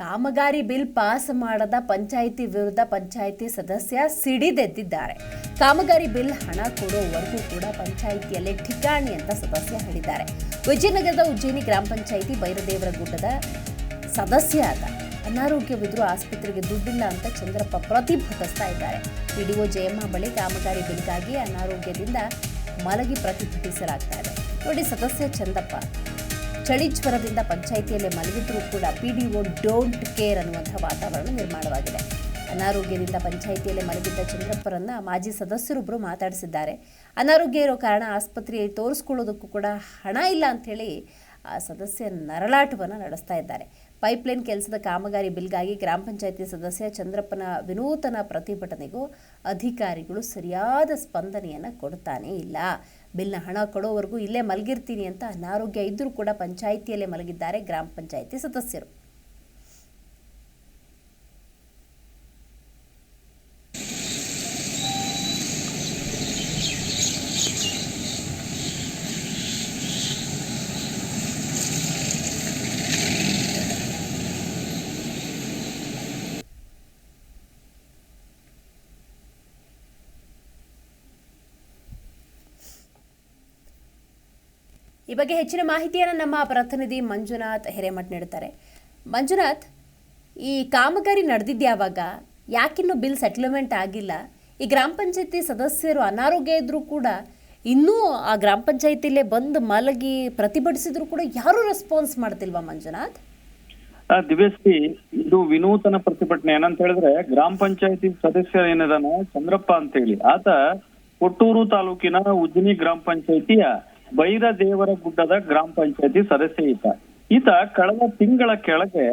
ಕಾಮಗಾರಿ bill pass ಮಾಡದ ಪಂಚಾಯಿತಿ ವಿರುದ್ಧ ಪಂಚಾಯಿತಿ ಸದಸ್ಯ ಸಿಡಿದೆದ್ದಿದ್ದಾರೆ. ಕಾಮಗಾರಿ ಬಿಲ್ ಹಣ ಕೊಡುವವರೆಗೂ ಕೂಡ ಪಂಚಾಯಿತಿಯಲ್ಲಿ ಠಿಕಾಣಿ ಅಂತ ಸದಸ್ಯ ಹೇಳಿದ್ದಾರೆ. ವಿಜಯನಗರದ ಉಜ್ಜಯಿನಿ ಗ್ರಾಮ ಪಂಚಾಯಿತಿ ಬೈರದೇವರ ಗುಡ್ಡದ ಸದಸ್ಯ ಆದ ಅನಾರೋಗ್ಯವಿದ್ರೂ ಆಸ್ಪತ್ರೆಗೆ ದುಡ್ಡಿಲ್ಲ ಅಂತ ಚಂದ್ರಪ್ಪ ಪ್ರತಿಭಟಿಸ್ತಾ ಇದ್ದಾರೆ. ಪಿಡಿಒ ಜಯಮ್ಮ ಬಳಿ ಕಾಮಗಾರಿ ಬಿಲ್ಗಾಗಿ ಅನಾರೋಗ್ಯದಿಂದ ಮಲಗಿ ಪ್ರತಿಭಟಿಸಲಾಗ್ತಾ ಇದೆ. ನೋಡಿ ಸದಸ್ಯ ಚಂದಪ್ಪ ಚಳಿ ಜ್ವರದಿಂದ ಪಂಚಾಯಿತಿಯಲ್ಲೇ ಮಲಗಿದ್ರೂ ಕೂಡ ಒ ಡೋಂಟ್ ಕೇರ್ ಅನ್ನುವಂಥ ವಾತಾವರಣ ನಿರ್ಮಾಣವಾಗಿದೆ. ಅನಾರೋಗ್ಯದಿಂದ ಪಂಚಾಯಿತಿಯಲ್ಲೇ ಮಲಗಿದ್ದ ಚಂದ್ರಪ್ಪರನ್ನ ಮಾಜಿ ಸದಸ್ಯರೊಬ್ಬರು ಮಾತಾಡಿಸಿದ್ದಾರೆ. ಅನಾರೋಗ್ಯ ಇರೋ ಕಾರಣ ಆಸ್ಪತ್ರೆಯಲ್ಲಿ ತೋರಿಸ್ಕೊಳ್ಳೋದಕ್ಕೂ ಕೂಡ ಹಣ ಇಲ್ಲ ಅಂಥೇಳಿ ಆ ಸದಸ್ಯ ನರಳಾಟವನ್ನು ನಡೆಸ್ತಾ ಇದ್ದಾರೆ. ಪೈಪ್ಲೈನ್ ಕೆಲಸದ ಕಾಮಗಾರಿ ಬಿಲ್ಗಾಗಿ ಗ್ರಾಮ ಪಂಚಾಯತಿ ಸದಸ್ಯ ಚಂದ್ರಪ್ಪನ ವಿನೂತನ ಪ್ರತಿಭಟನೆಗೂ ಅಧಿಕಾರಿಗಳು ಸರಿಯಾದ ಸ್ಪಂದನೆಯನ್ನು ಕೊಡ್ತಾನೇ ಇಲ್ಲ. ಬಿಲ್ನ ಹಣ ಕೊಡೋವರೆಗೂ ಇಲ್ಲೇ ಮಲಗಿರ್ತೀನಿ ಅಂತ ಅನಾರೋಗ್ಯ ಇದ್ದರೂ ಕೂಡ ಪಂಚಾಯಿತಿಯಲ್ಲೇ ಮಲಗಿದ್ದಾರೆ ಗ್ರಾಮ ಪಂಚಾಯಿತಿ ಸದಸ್ಯರು. ಈ ಬಗ್ಗೆ ಹೆಚ್ಚಿನ ಮಾಹಿತಿಯನ್ನು ನಮ್ಮ ಪ್ರತಿನಿಧಿ ಮಂಜುನಾಥ್ ಹಿರೇಮಠ್ ನೀಡುತ್ತಾರೆ. ಮಂಜುನಾಥ್, ಈ ಕಾಮಗಾರಿ ನಡೆದಿದ್ಯಾವಾಗ ಯಾಕಿನ್ನೂ ಬಿಲ್ ಸೆಟ್ಲ್ಮೆಂಟ್ ಆಗಿಲ್ಲ. ಈ ಗ್ರಾಮ ಪಂಚಾಯತಿ ಸದಸ್ಯರು ಅನಾರೋಗ್ಯ ಇದ್ದರೂ ಕೂಡ ಇನ್ನೂ ಆ ಗ್ರಾಮ ಪಂಚಾಯತಿಲೇ ಬಂದು ಮಲಗಿ ಪ್ರತಿಭಟಿಸಿದ್ರು ಕೂಡ ಯಾರು ರೆಸ್ಪಾನ್ಸ್ ಮಾಡ್ತಿಲ್ವಾ ಮಂಜುನಾಥ್? ದಿವ್ಯಶ್ರೀ, ಇದು ವಿನೂತನ ಪ್ರತಿಭಟನೆ. ಏನಂತ ಹೇಳಿದ್ರೆ ಗ್ರಾಮ ಪಂಚಾಯತಿ ಸದಸ್ಯ ಏನಿದಾನ ಚಂದ್ರಪ್ಪ ಅಂತ ಹೇಳಿ ಆತ ಕೊಟ್ಟೂರು ತಾಲೂಕಿನ ಉಜ್ಜಿನಿ ಗ್ರಾಮ ಪಂಚಾಯತಿಯ ಬೈರ ದೇವರ ಗುಡ್ಡದ ಗ್ರಾಮ ಪಂಚಾಯತಿ ಸದಸ್ಯ ಈತ. ಈತ ಕಳೆದ ತಿಂಗಳ ಕೆಳಗೆ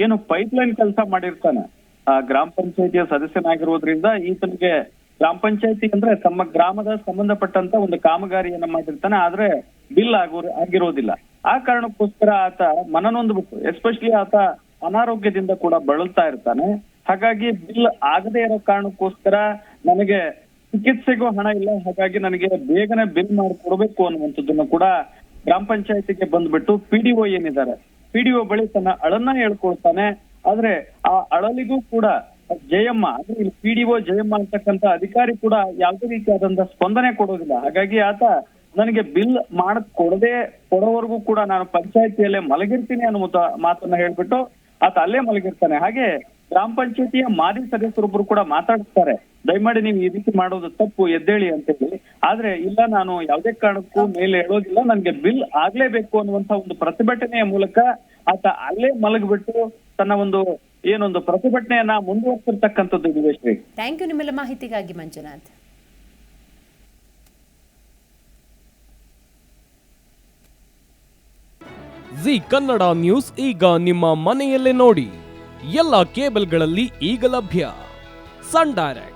ಏನು ಪೈಪ್ಲೈನ್ ಕೆಲಸ ಮಾಡಿರ್ತಾನೆ. ಆ ಗ್ರಾಮ ಪಂಚಾಯತಿಯ ಸದಸ್ಯನಾಗಿರೋದ್ರಿಂದ ಈತನಿಗೆ ಗ್ರಾಮ ಪಂಚಾಯತಿ ಅಂದ್ರೆ ತಮ್ಮ ಗ್ರಾಮದ ಸಂಬಂಧಪಟ್ಟಂತ ಒಂದು ಕಾಮಗಾರಿಯನ್ನ ಮಾಡಿರ್ತಾನೆ, ಆದ್ರೆ ಬಿಲ್ ಆಗೋ, ಆಗಿರೋದಿಲ್ಲ. ಆ ಕಾರಣಕ್ಕೋಸ್ಕರ ಆತ ಮನನೊಂದ್ಬಿಟ್ಟು ಎಸ್ಪೆಷಲಿ ಆತ ಅನಾರೋಗ್ಯದಿಂದ ಕೂಡ ಬಳಲ್ತಾ ಇರ್ತಾನೆ. ಹಾಗಾಗಿ ಬಿಲ್ ಆಗದೆ ಇರೋ ಕಾರಣಕ್ಕೋಸ್ಕರ ನನಗೆ ಚಿಕಿತ್ಸೆಗೂ ಹಣ ಇಲ್ಲ. ಹಾಗಾಗಿ ನನಗೆ ಬೇಗನೆ ಬಿಲ್ ಮಾಡಿ ಕೊಡಬೇಕು ಅನ್ನುವಂಥದ್ದನ್ನು ಕೂಡ ಗ್ರಾಮ ಪಂಚಾಯತಿಗೆ ಬಂದ್ಬಿಟ್ಟು ಪಿಡಿಒ ಏನಿದ್ದಾರೆ ಪಿಡಿಒ ಬಳಿ ತನ್ನ ಅಳನ್ನ ಹೇಳ್ಕೊಳ್ತಾನೆ. ಆದ್ರೆ ಆ ಅಳಲಿಗೂ ಕೂಡ ಜಯಮ್ಮ, ಅಂದ್ರೆ ಇಲ್ಲಿ ಜಯಮ್ಮ ಅಂತಕ್ಕಂತ ಅಧಿಕಾರಿ ಕೂಡ ಯಾವುದೇ ರೀತಿಯಾದಂತಹ ಸ್ಪಂದನೆ ಕೊಡೋದಿಲ್ಲ. ಹಾಗಾಗಿ ಆತ ನನಗೆ ಬಿಲ್ ಮಾಡ್ ಕೊಡದೆ ಕೊಡೋವರೆಗೂ ಕೂಡ ನಾನು ಪಂಚಾಯತಿಯಲ್ಲೇ ಮಲಗಿರ್ತೀನಿ ಅನ್ನೋ ಮಾತನ್ನ ಹೇಳ್ಬಿಟ್ಟು ಆತ ಅಲ್ಲೇ ಮಲಗಿರ್ತಾನೆ. ಹಾಗೆ ಗ್ರಾಮ ಪಂಚಾಯತಿಯ ಮಾಜಿ ಸದಸ್ಯರೊಬ್ಬರು ಕೂಡ ಮಾತಾಡ್ತಾರೆ. ದಯಮಾಡಿ ನೀವು ಈ ರೀತಿ ಮಾಡೋದು ತಪ್ಪು ಎದ್ದೇಳಿ ಅಂತ ಹೇಳಿ. ಆದ್ರೆ ಇಲ್ಲ ನಾನು ಯಾವುದೇ ಕಾರಣಕ್ಕೂ ಮೇಲೆ ಹೇಳೋದಿಲ್ಲ. ನನ್ಗೆ ಬಿಲ್ ಆಗ್ಲೇಬೇಕು ಅನ್ನುವಂತ ಒಂದು ಪ್ರತಿಭಟನೆಯ ಮೂಲಕ ಆತ ಅಲ್ಲೇ ಮಲಗಿಬಿಟ್ಟು ತನ್ನ ಒಂದು ಏನೊಂದು ಪ್ರತಿಭಟನೆಯನ್ನ ಮುಂದುವರ್ತಿರ್ತಕ್ಕಂಥದ್ದು ದಿವೇಶ್ರೀ ಥ್ಯಾಂಕ್ ಯು ನಿಮ್ಮೆಲ್ಲ ಮಾಹಿತಿಗಾಗಿ ಮಂಜುನಾಥ್. ಜಿ ಕನ್ನಡ ನ್ಯೂಸ್ ಈಗ ನಿಮ್ಮ ಮನೆಯಲ್ಲೇ ನೋಡಿ. ಎಲ್ಲ ಕೇಬಲ್ಗಳಲ್ಲಿ ಈಗ ಲಭ್ಯ. Sun direct.